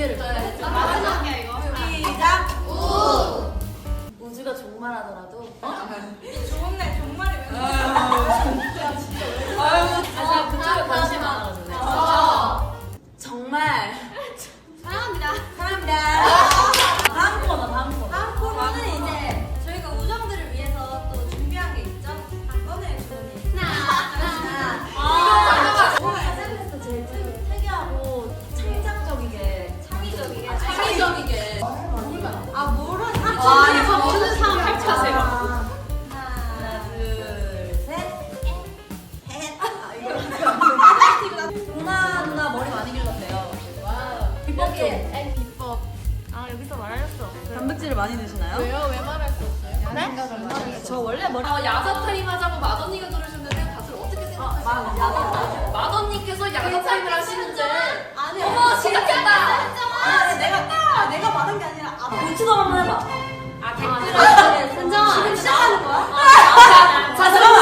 기회를 줘야죠. 마지막이야 이거. 시작. 우. 우주가 종말하더라도. 좋은 날 정말. 아유 진짜. 아유 진짜. 아, 진짜 관심 많아. 앤 비법. 아 여기서 말할 수 없어요. 단백질을 많이 드시나요? 왜요? 왜 말할 수 없어요? 네? 저 원래 머리 아, 야자 타임 하자고 맏언니가 들으셨는데 다들 어떻게 생각하세요? 맏언니께서 야자 타임을 하시는데 아니 어머 재밌겠다 아, 내가 아, 내가 말한 게 아니라 아, 고추도 한번 해봐. 아 댓글을 선정아 지금 시작하는 거야? 자, 자 잠깐만.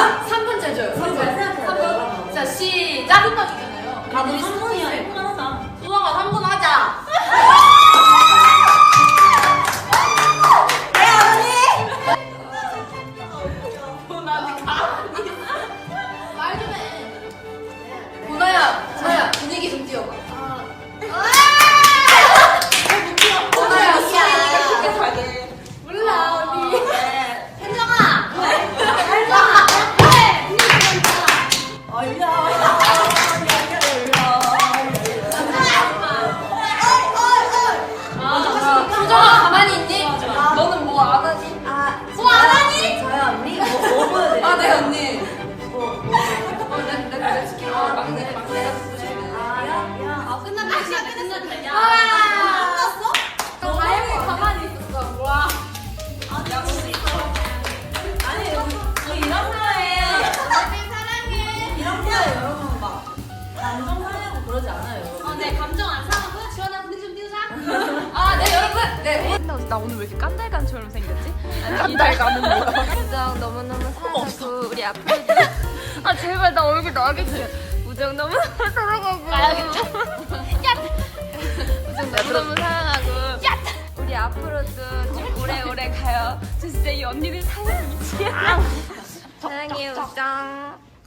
나 오늘 왜 이렇게 깐달간처럼 생겼지? 깐달간은 뭐야? 우정 너무너무 사랑하고 우리 앞으로도 아 제발 나 얼굴 나게 줘 우정 너무너무 사랑하고 우정 너무너무 사랑하고. 우리 앞으로도 좀 오래오래 가요. 저 진짜 이 언니들 사랑 미치겠다 사랑해 우정